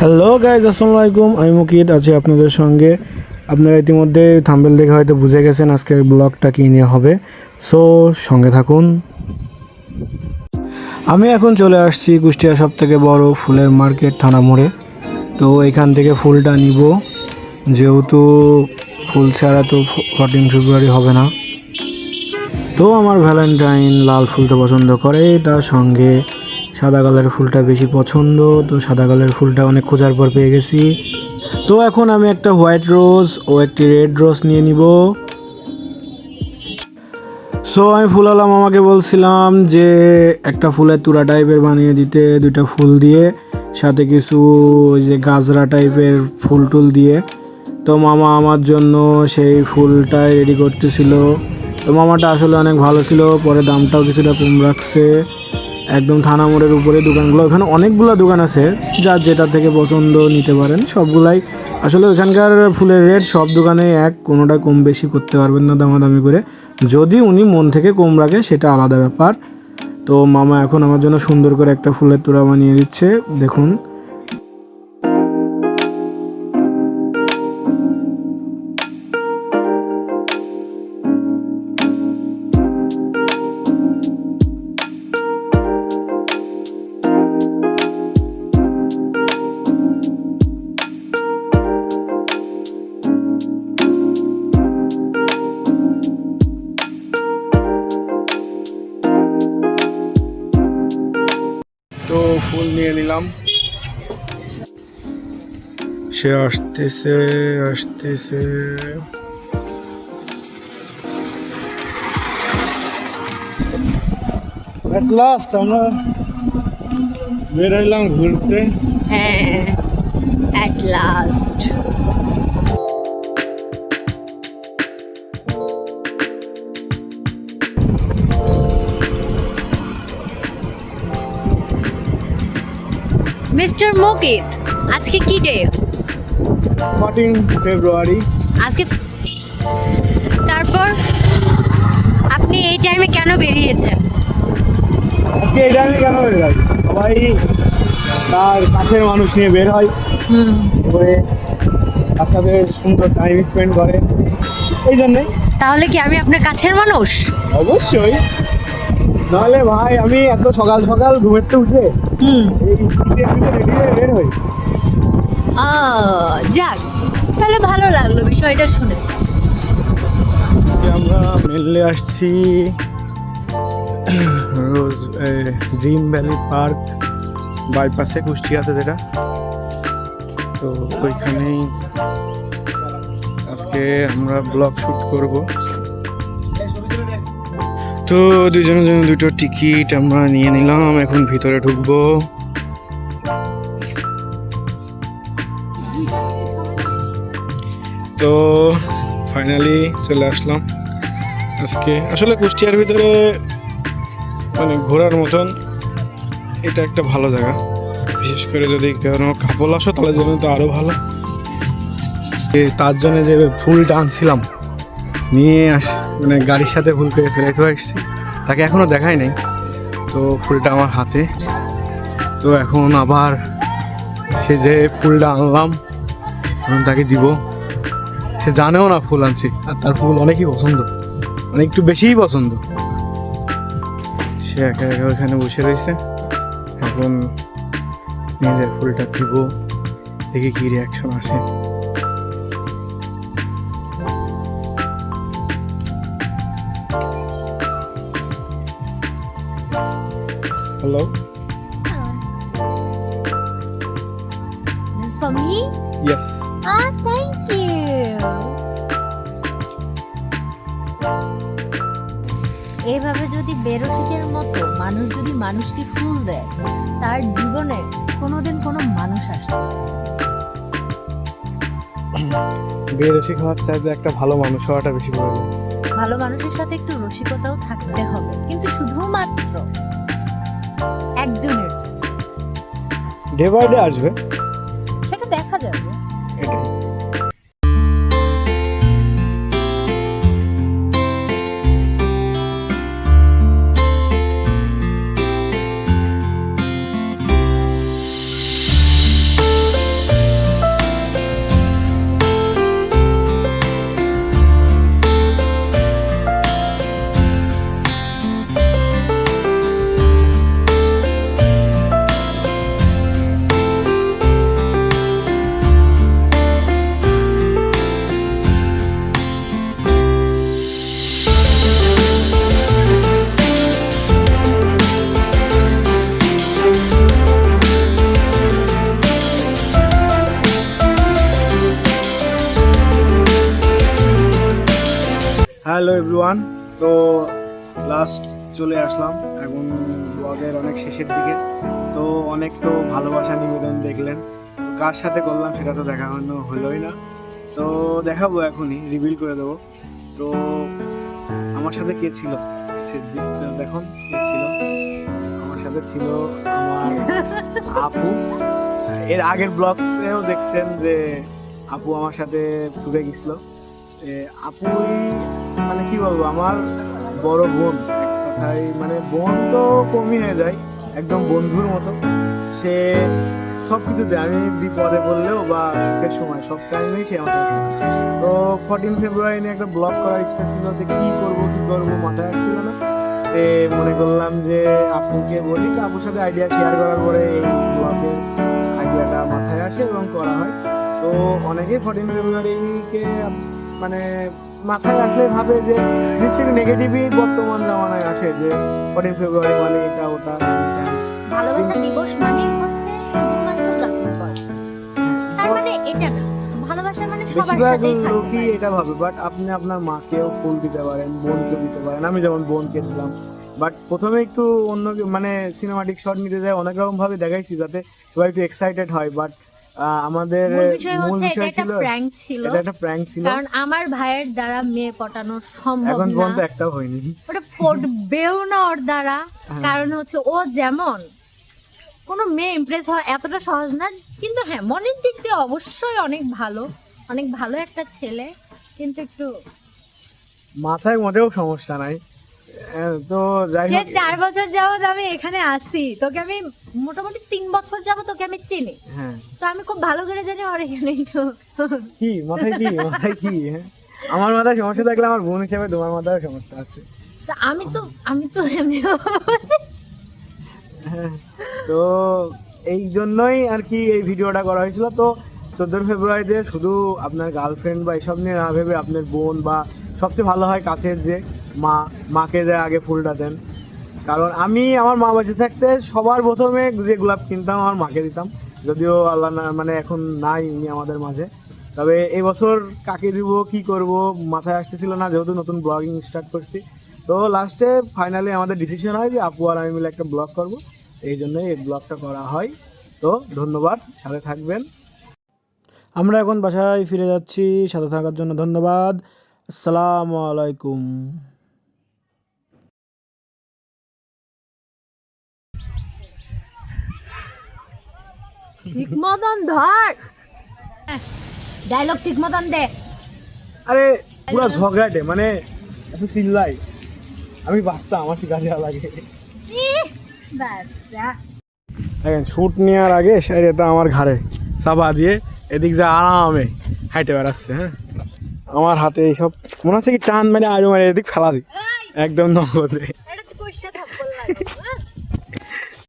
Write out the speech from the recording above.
Hello guys আসসালামু আলাইকুম। আমি মুকিত, আছি আপনাদের সঙ্গে। আপনারা ইতিমধ্যে থাম্বেল দেখে হয়তো বুঝে গেছেন আজকের ব্লগটা কী নিয়ে হবে। সো সঙ্গে থাকুন। আমি এখন চলে আসছি কুষ্টিয়া সব থেকে বড় ফুলের মার্কেট থানা মোড়ে। তো এখান থেকে ফুলটা নিব। যেহেতু ফুল ছাড়া তো ফোরটিন ফেব্রুয়ারি হবে না। তো আমার ভ্যালেন্টাইন লাল ফুল তো পছন্দ করে, তার সঙ্গে সাদা কালারের ফুলটা বেশি পছন্দ, তো সাদা কালারের ফুলটা অনেক খোঁজার পর পেয়ে গেছি। তো এখন আমি একটা হোয়াইট রোজ ও একটি রেড রোজ নিয়ে নিব। সো আমি ফুলালাম, আমাকে বলছিলাম যে একটা ফুলের তুরা টাইপের বানিয়ে দিতে, দুইটা ফুল দিয়ে, সাথে কিছু ওই যে গাজরা টাইপের ফুল টুল দিয়ে। তো মামা আমার জন্য সেই ফুলটাই রেডি করতেছিল। তো মামাটা আসলে অনেক ভালো ছিল, পরে দামটাও কিছুটা কম রাখছে। একদম থানা মোড়ের উপরে দোকানগুলো। ওখানে অনেকগুলো দোকান আছে যার যেটা থেকে পছন্দ নিতে পারেন। সবগুলাই, আসলে ওখানকার ফুলের রেট সব দোকানে এক, কোনোটা কম বেশি করতে পারবেন না দামাদামি করে। যদি উনি মন থেকে কম রাখে, সেটা আলাদা ব্যাপার। তো মামা এখন আমার জন্য সুন্দর করে একটা ফুলের তোড়া বানিয়ে দিচ্ছে, দেখুন। তো ফুল নিয়ে নিলাম। সে আসতেছে আসতেছে। At last আমরা বেরোইলাম ঘুরতে। হ্যাঁ অ্যাট লাস্ট মিস্টার মোকিত আজকে কি ডে? Fourteen February. আজকে তারপর আপনি এই টাইমে কেন বেরিয়েছেন? আজকে এই টাইমে কেন বের হয় সবাই তার কাছের মানুষ নিয়ে বের হয়। হুম। করে তার সাথে সুন্দর টাইম স্পেন্ড করে। এই জন্যই। তাহলে কি আমি আপনার কাছের মানুষ? অবশ্যই। নাহলে ভাই আমি এত সকাল সকাল ঘুমেরতে উঠে হুম। এই রেডি হয়ে বের হই। যাক তাহলে ভালো লাগল বিষয়টা শুনে। আজকে আমরা মেনলি আসছি রোজ ড্রিম ভ্যালি পার্ক বাইপাসে কুষ্টিয়াতে যেটা। তো ওইখানেই আজকে আমরা ব্লগ শ্যুট করব। তো দুজনের জন্য দুটো টিকিট আমরা নিয়ে নিলাম, এখন ভিতরে ঢুকবো। তো ফাইনালি চলে আসলাম। আজকে আসলে কুষ্টিয়ার ভিতরে মানে ঘোরার মতন এটা একটা ভালো জায়গা। বিশেষ করে যদি কোনো কাপল আসো, তাহলে জন্য তো আরও ভালো। তার জন্য যে ফুল আনছিলাম নিয়ে আস মানে গাড়ির সাথে ভুল করে ফেলাইতে আসছি। তাকে এখনও দেখাই নাই। তো ফুলটা আমার হাতে। তো এখন আবার সে যে ফুলটা আনলাম, এখন তাকে দিব। সে জানেও না ফুল আনছি। আর তার ফুল অনেকই পছন্দ। মানে একটু বেশিই পছন্দ। সে একা একা ওখানে বসে রয়েছে। এখন নিজের ফুলটা দিব। দেখি কি রিয়াকশন আসে। Hello This is for me? Yes Ah, thank you. এভাবে যদি বেরসিকের মতো মানুষ যদি মানুষকে ফুল দেয় তার জীবনে কোনোদিন কোনো মানুষ আসবে না। বেরসি খাওয়ার চাইতে একটা ভালো মানুষ হওয়াটা বেশি প্রয়োজন ভালো মানুষের সাথে একটু রসিকতাও থাকতে হবে কিন্তু শুধুমাত্র একজনের। জন্য ডে বাই ডে আসবে। সেটা দেখা যাবে। এটাই। হ্যালো এভরিওয়ান তো লাস্ট চলে আসলাম এখন ব্লগের অনেক শেষের দিকে। তো অনেক তো ভালোবাসা নিবেদন দেখলেন। কার সাথে করলাম সেটা তো দেখানো হলোই না। তো দেখাবো এখনই রিভিল করে দেবো। তো আমার সাথে কে ছিল? দেখুন, কে ছিল? আমার সাথে ছিল আমার আপু। এর আগের ব্লগসেও দেখছেন যে আপু আমার সাথে ঘুরে গেছিল। মানে কি বলব, আমার বড় বোন। কথায় মানে বোন তো কমই হয়ে যায়, একদম বন্ধুর মতো। সে সব কিছুতে আমি বিপদে বললেও বা সুখের সময়, সব টাইমেই সে আমার তো ফোরটিন ফেব্রুয়ারি নিয়ে একটা ব্লগ করার ইচ্ছা ছিল যে কি করব কি করব, মাথায় আসছিল না। তে মনে করলাম যে আপুকে বলি আপুর সাথে আইডিয়া শেয়ার করার পরে এই ব্লগের আইডিয়াটা মাথায় আসে এবং করা হয়। তো অনেকেই ফোরটিন ফেব্রুয়ারিকে মানে মাথায় আসলে ভাবে যে জিনিসটা নেগেটিভই বর্তমান জামানায় আসে যে ফোরটিন ফেব্রুয়ারি মানে এটা ওটা ভালোবাসা দিবস মানে হচ্ছে শুধুমাত্র গার্লফ্রেন্ড বয় তার মানে এটা না ভালোবাসা মানে সবার বেশিরভাগ সাথেই থাকতে এটা ভাবে বাট আপনি আপনার মাকেও ফুল দিতে পারেন বোনকে দিতে পারেন। আমি যেমন বোনকে দিলাম বাট প্রথমে একটু অন্য মানে সিনেমাটিক শট নিতে যায় অনেক রকম ভাবে দেখাইছি যাতে সবাই একটু এক্সাইটেড হয় বাট আমাদের মূল বিষয় ছিল প্র্যাঙ্ক ছিল। এটা একটা প্র্যাঙ্ক ছিল। কারণ আমার ভাইয়ের দ্বারা মেয়ে পটানো সম্ভব এখন পর্যন্ত একটাও হয়নি। ওটা পটবেও না ওর দ্বারা। হ্যাঁ। কারণ হচ্ছে ও যেমন কোনো মেয়ে ইমপ্রেস হওয়া এতটা সহজ না কিন্তু হ্যাঁ মনের দিক দিয়ে অবশ্যই অনেক ভালো অনেক ভালো একটা ছেলে। কিন্তু একটু মাথায় মোটেও সমস্যা নাই। তো যাই হোক। চার বছর যাবত আমি এখানে আছি। তোকে আমি মোটামুটি তিন বছর যাবত তোকে আমি চিনি। হ্যাঁ। তো আমি খুব ভালো করে জানি ওর এখানে একটু কি? মাথায় কি? মাথায় কি? হ্যাঁ? আমার মাথায় সমস্যা থাকলে আমার বোন হিসেবে তোমার মাথায় সমস্যা আছে। তো আমি তো আমি তো হ্যাঁ, তো এই জন্যই আর কি এই ভিডিওটা করা হয়েছিল। তো চোদ্দ ফেব্রুয়ারিতে শুধু আপনার গার্লফ্রেন্ড বা এসব নিয়ে না ভেবে আপনার বোন বা সবচেয়ে ভালো হয় কাছের যে মা, মাকে দেয় আগে ফুলটা দেন। কারণ আমি আমার মা বেঁচে থাকতে সবার প্রথমে যে গোলাপ কিনতাম, আমার মাকে দিতাম। যদিও আল্লাহ মানে এখন নাই উনি আমাদের মাঝে। তবে এই বছর কাকে দিব, কি করব মাথায় আসতেছিল না, যেহেতু নতুন ব্লগিং স্টার্ট করছি। তো লাস্টে ফাইনালি আমাদের ডিসিশন হয় যে আপু আর আমি মিলে একটা ব্লগ করব। এই জন্যই এই ব্লগটা করা হয়। তো ধন্যবাদ, সাথে থাকবেন। আমরা এখন বাসায় ফিরে যাচ্ছি, সাথে থাকার জন্য ধন্যবাদ। আসসালামু আলাইকুম। ঠিক মতন ধর। ডায়লগ ঠিক মতন দে। আরে পুরো ঝগড়াটে মানে এত চিল্লাই। আমি বাচ্চা আমার কি কাজে লাগে। দেখেন শ্যুট নেওয়ার আগে তো আমার ঘাড়ে চাপা দিয়ে এদিক যা আরামে হাইটে বেড়াচ্ছে হ্যাঁ? আমার হাতে এইসব মনে হচ্ছে কি টান মানে আরও মানে এদিক ফেলা দিই। একদম নগদে।